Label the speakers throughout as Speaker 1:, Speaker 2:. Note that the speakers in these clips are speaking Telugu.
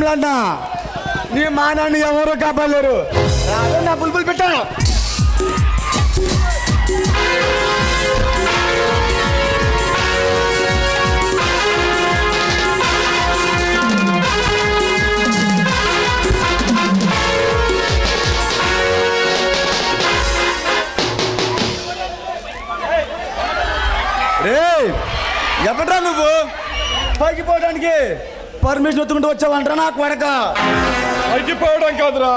Speaker 1: మల్లన్న నీ మానాన్ని ఎవరు కాపాడలేరు? నా బుల్బుల్ పెట్టా. రే ఎక్కడ్రా నువ్వు? పైకి పోవడానికి. పర్మిషన్ ఎత్తుకుంటూ వచ్చావంటరా నా కొడక.
Speaker 2: పైకి పోవడం కాదురా.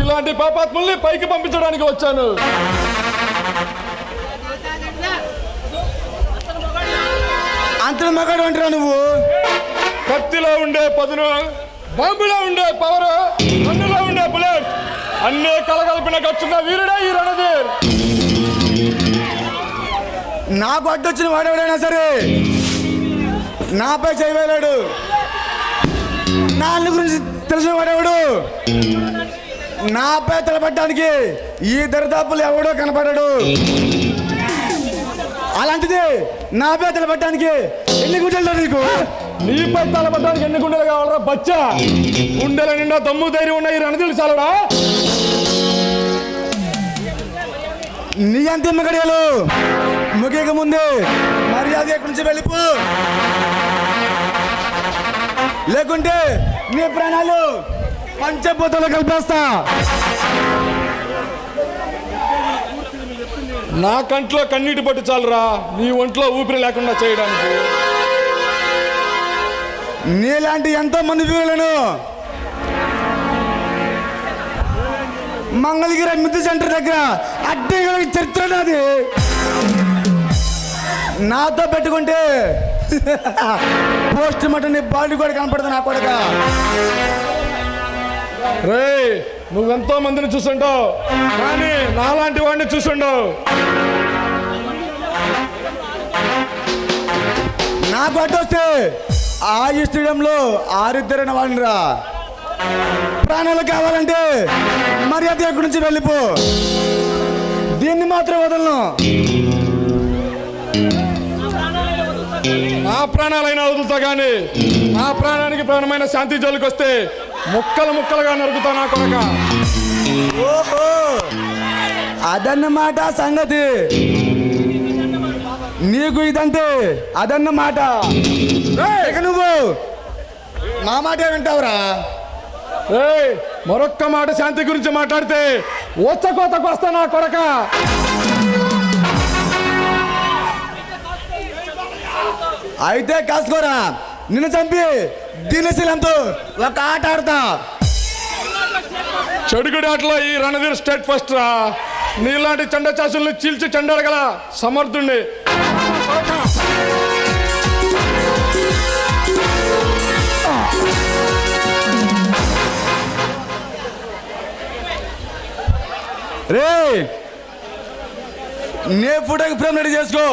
Speaker 2: ఇలాంటి పాపాత్ముల్ని పైకి పంపించడానికి వచ్చాను.
Speaker 1: అంత మగాడు అంటారా నువ్వు?
Speaker 2: కత్తిలో ఉండే పదును బాంబులో ఉండే పవర్ కన్నులో ఉండే బుల్లెట్ అన్నీ కలగలిపిన గచ్చున్న వీరుడే ఈ రణధీర్.
Speaker 1: నాకు అడ్డొచ్చిన వాడెవడైనా సరే నాపై చేయలేడు. నా అల్లు గురించి తెలిసిన వాడెవడు నాపై తలపడడానికి ఈ దరిదాపులు ఎవడో కనపడాడు. అలాంటిది నాపై తలపడడానికి ఎన్ని గుడ్డలు నీకు?
Speaker 2: నీపై తలపడడానికి ఎన్ని గుండెలు కావాలరా బచ్చా? గుండెల నిండా దమ్ము ధైర్యం ఉన్న ఈ రణధీర్ చాలడా
Speaker 1: నీ అంతే మగడియాలు. ముగియక ముందే మర్యాద ఎక్కడి నుంచి వెళ్ళిపో. లేకుంటే నీ ప్రాణాలు. పంచభూతాలు కలిపేస్తా.
Speaker 2: నా కంట్లో కన్నీటి పట్టు చాలరా. నీ ఒంట్లో ఊపిరి లేకుండా చేయడానికి.
Speaker 1: నీలాంటి ఎంతో మంది వీరులను మంగళగిరి మిద్దు సెంటర్ దగ్గర అడ్డే చరిత్ర నాది. నాతో పెట్టుకుంటే పోస్ట్ మార్టం నీ బాడీ కూడా కనపడదు నా కొడక.
Speaker 2: రే నువ్వెంతో మందిని చూసుంటావు కానీ నాలాంటి వాడిని చూసుండవు.
Speaker 1: నాకు అడ్డొస్తే ఆ స్టేడియంలో ఆరిద్దరైన వాడినిరా ప్రాణాలు కావాలంటే మర్యాద ఎక్కడి నుంచి వెళ్ళిపో. దీన్ని మాత్రం వదలను.
Speaker 2: నా ప్రాణాలైనా వదులుతా కానీ నా ప్రాణానికి ప్రాణమైన శాంతి జోలికి వస్తే ముక్కలు ముక్కలుగా నరుకుతా నా కొడక.
Speaker 1: ఓహో! అదన్నమాట సంగతి. నీకు ఇదంతే అదన్నమాట. ఇక నువ్వు నా మాట వింటావురా?
Speaker 2: ఏయ్! మరొక్క మాట శాంతి గురించి మాట్లాడితే కోతకు వస్తా నా కొడక.
Speaker 1: అయితే కాసుకోరా. నిన్ను చంపి దినశీలంతో ఒక ఆట ఆడతా.
Speaker 2: చెడుగుడి ఆటలో ఈ రణధీర్ స్టేట్ ఫస్ట్ రా. నీలాంటి చండ చాసుల్ని చీల్చి చెండాడగల సమర్థుండి
Speaker 1: రే నే ఫోటోకి ఫ్రేమ్ రెడీ చేసుకో.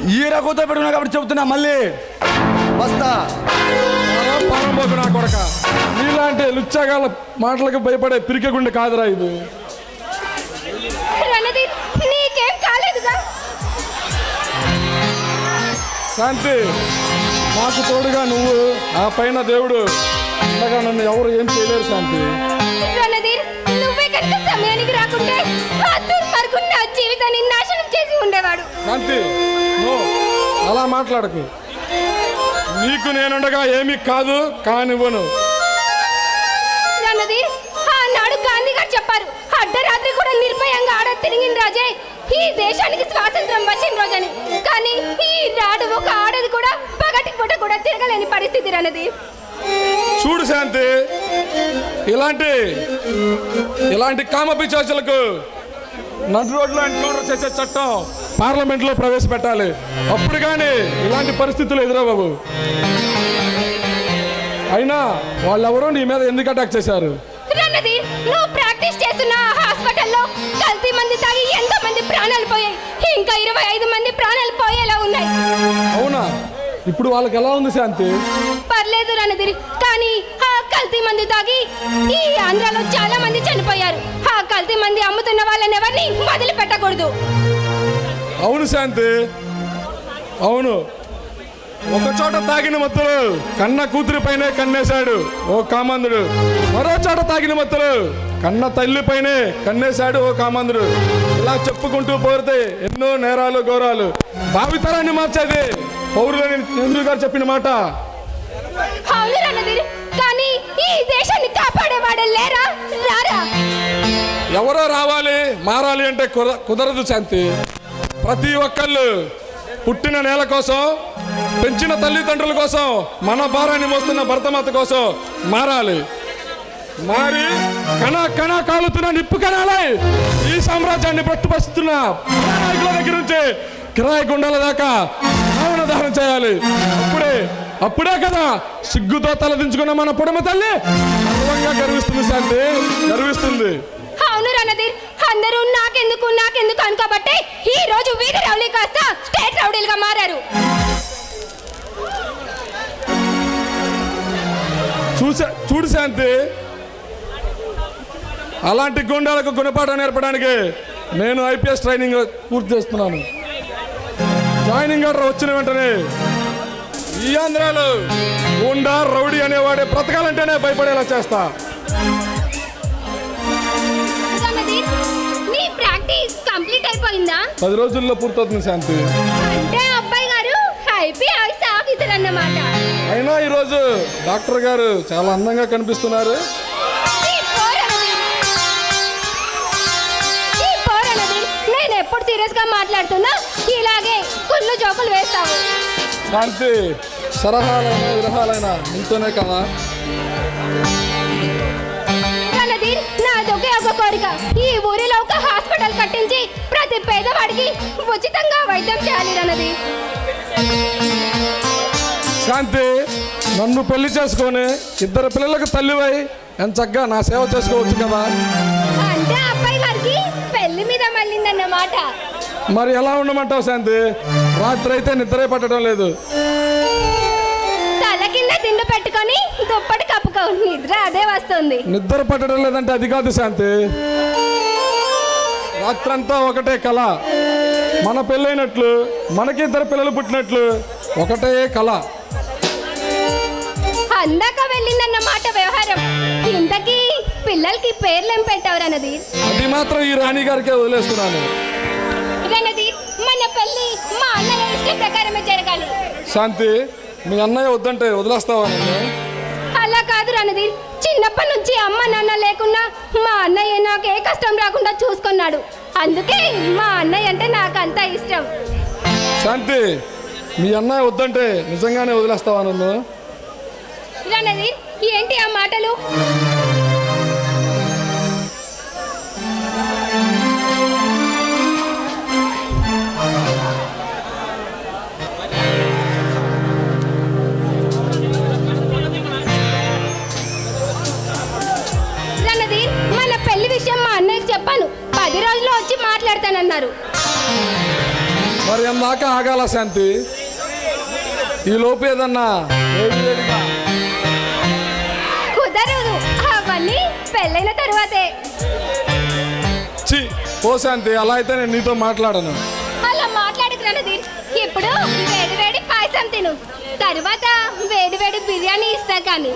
Speaker 1: ఈ రకంతో పెట్టుకున్నా కాబట్టి చెప్తున్నా మళ్ళీ. వస్తా.
Speaker 2: పారంపోకు నా కొడక. నీలాంటి లుచ్చాగాల మాటలకు భయపడే పిరికెగుండె కాదురా ఇది. శాంతి నాకు తోడుగా నువ్వు ఆ పైన దేవుడు. ఉండగా నన్ను ఎవరు ఏం చేయలేరు శాంతి.
Speaker 3: సమయానికి రాకుంటే జీవితాన్ని నాశనం చేసి ఉండేవాడు.
Speaker 2: శాంతి అలా మాట్లాడకు. నీకు నేనుండగా ఏమీ కాదు కానివ్వను.
Speaker 3: రణధీర్ ఆనాడు గాంధీ గారు చెప్పారు. అర్ధరాత్రి కూడా నిర్భయంగా ఆడ తిరిగిన రాజే. ఈ దేశానికి స్వాతంత్రం వచ్చిన రోజని. కానీ ఈ నాడు ఒక ఆడది కూడా పగటి పూట కూడా తిరగలేని పరిస్థితి రణధీర్.
Speaker 2: చూడు శాంతి ఇలాంటి ఇలాంటి కామ పిచాచులకు నడు రోడ్లో ఎన్కౌంటర్ చేసే చట్టం పార్లమెంట్లో ప్రవేశపెట్టాలి. అప్పుడు కానీ ఇలాంటి పరిస్థితులు ఎదురవ్వవు. అయినా వాళ్ళెవరో నీ మీద ఎందుకు అటాక్ చేశారు?
Speaker 3: నువ్వు ప్రాక్టీస్ చేస్తున్న హాస్పిటల్లో కల్తీ మంది తాగి ఎంతో మంది ప్రాణాలు పోయాయి. ఇంకా ఇరవై ఐదు మంది ప్రాణాలు పోయేలా ఉన్నాయి.
Speaker 2: అవునా? ఇప్పుడు వాళ్ళకి ఎలా ఉంది శాంతి?
Speaker 3: పర్లేదు రణధీర్ కానీ ఆ కల్తీ మంది తాగి ఈ ఆంధ్రాలో చాలా మంది చనిపోయారు. ఆ కల్తీ మంది అమ్ముతున్న వాళ్ళని ఎవరిని వదిలిపెట్టకూడదు.
Speaker 2: అవును శాంతి. అవును. ఒక చోట తాగిన మత్తులు కన్న కూతురి పైనే కన్నేశాడు. ఓ కామందుడు మరో చోట తాగిన మత్తులు కన్న తల్లి పైనే కన్నేశాడు ఓ కామందుడు ఇలా చెప్పుకుంటూ పోతే ఎన్నో నేరాలు ఘోరాలు. భావితరాన్ని మార్చేది పౌరులని నెహ్రూ గారు చెప్పిన మాట.
Speaker 3: అవును రణధీర్ కానీ ఈ దేశాన్ని కాపాడేవాడు లేరా? రారా?
Speaker 2: ఎవరో రావాలి మారాలి అంటే కుదరదు శాంతి. ప్రతి ఒక్కళ్ళు పుట్టిన నేల కోసం పెంచిన తల్లిదండ్రుల కోసం మన భారాన్ని మోస్తున్న భరతమాత కోసం మారాలి. మారి కణ కణ కాలుతున్న నిప్పు కణాలై ఈ సామ్రాజ్యాన్ని పట్టుపరుస్తున్న నాయకుల దగ్గర నుంచి కిరాయి గుండాల దాకా భావన దానం చేయాలి. అప్పుడే అప్పుడే కదా సిగ్గుతో తలదించుకున్న మన పొడమ తల్లి గర్వంగా గర్విస్తుంది శాంతి గర్విస్తుంది.
Speaker 3: అవును రణధీర్ అందరూ నాకెందుకు నాకెందుకు అనుకోబట్టే ఈ రోజు వీధి రౌడీ కాస్త స్టేట్ రౌడీలుగా మారారు.
Speaker 2: చూసా చూడు శాంతి. అలాంటి గుండాలకు గుణపాఠం నేర్పడానికి నేను ఐపీఎస్ ట్రైనింగ్ పూర్తి చేస్తున్నాను. జాయినింగ్ ఆర్డర్ వచ్చిన వెంటనే ఈ ఆంధ్రాలో గుండా రౌడీ అనేవాడే బ్రతకాలంటేనే భయపడేలా చేస్తా.
Speaker 3: అయిపోయిందా?
Speaker 2: పది రోజుల్లో పూర్తవుతుంది శాంతి.
Speaker 3: అంటే అబ్బాయి గారు ఐపీఎస్ ఆఫీసర్ అన్నమాట
Speaker 2: అయినా ఈరోజు డాక్టర్ గారు చాలా అందంగా కనిపిస్తున్నారు.
Speaker 3: ఈ. ఈ. నేను ఎప్పుడు సీరియస్గా మాట్లాడుతున్నా ఇలాగే కుళ్ళు జోకులు వేస్తావు.
Speaker 2: శాంతి విరహాలైనా నీతోనే కదా?
Speaker 3: రణధీర్ నాదొకే ఒక కోరిక. ఈ ఊరిలో ఒక హాస్పిటల్ పేదవాడికి ఉచితంగా వైద్యం చేయాలి రణధీర్
Speaker 2: శాంతి నన్ను పెళ్ళి చేసుకొని ఇద్దరు పిల్లలకు తల్లివై ఎంచక్కా నా సేవ చేసుకోవచ్చు కదా?
Speaker 3: అంటే అబ్బాయి గారికి పెళ్ళి మీద మళ్ళిందన్నమాట.
Speaker 2: మరి ఎలా ఉండమంటావు శాంతి? రాత్రి అయితే నిద్రే పట్టడం లేదు.
Speaker 3: తల కింద దిండు పెట్టుకొని దుప్పటి కప్పుకో నిద్ర అదే వస్తుంది.
Speaker 2: నిద్ర పట్టడం లేదంటే అది కాదు శాంతి. రాత్రంతా ఒకటే కళ. మన పెళ్ళైనట్లు మనకి ఇద్దరు పిల్లలు పుట్టినట్లు ఒకటే కళ.
Speaker 3: అందాక వెళ్ళిందన్నమాట వ్యవహారం. ఇంతకీ పిల్లలకి పేర్లేం పెట్టావు రణధీర్
Speaker 2: అది మాత్రం ఈ రాణి గారికే వదిలేస్తున్నాను.
Speaker 3: రణధీర్ మన పెళ్ళి మా అన్నయ్య ఇష్టం ప్రకారమే జరగాలి.
Speaker 2: శాంతి మీ అన్నయ్య వద్దంటే వదిలేస్తావా
Speaker 3: చిన్నప్పటి నుంచి అమ్మ నాన్న లేకున్నా మా అన్నయ్య నాకు ఏ కష్టం రాకుండా చూసుకున్నాడు. అందుకే మా అన్నయ్య అంటే నాకు అంత ఇష్టం.
Speaker 2: శాంతి మీ అన్నయ్య వద్దంటే నిజంగానే వదిలేస్తావా నన్ను?
Speaker 3: ఏంటి ఆ మాటలు? మాట్లాడతానన్నారు
Speaker 2: మరి అందాక ఆగాల శాంతి? ఈ లోపు ఏదన్నా?
Speaker 3: కుదరదు. అవన్నీ పెళ్ళైన తరువాతే.
Speaker 2: ఓ శాంతి అలా అయితే నేను నీతో మాట్లాడను.
Speaker 3: అలా మాట్లాడకు రణధీర్ ఇప్పుడు వేడి వేడి పాయసం తిను. తరువాత వేడి వేడి బిర్యానీ ఇస్తా కానీ.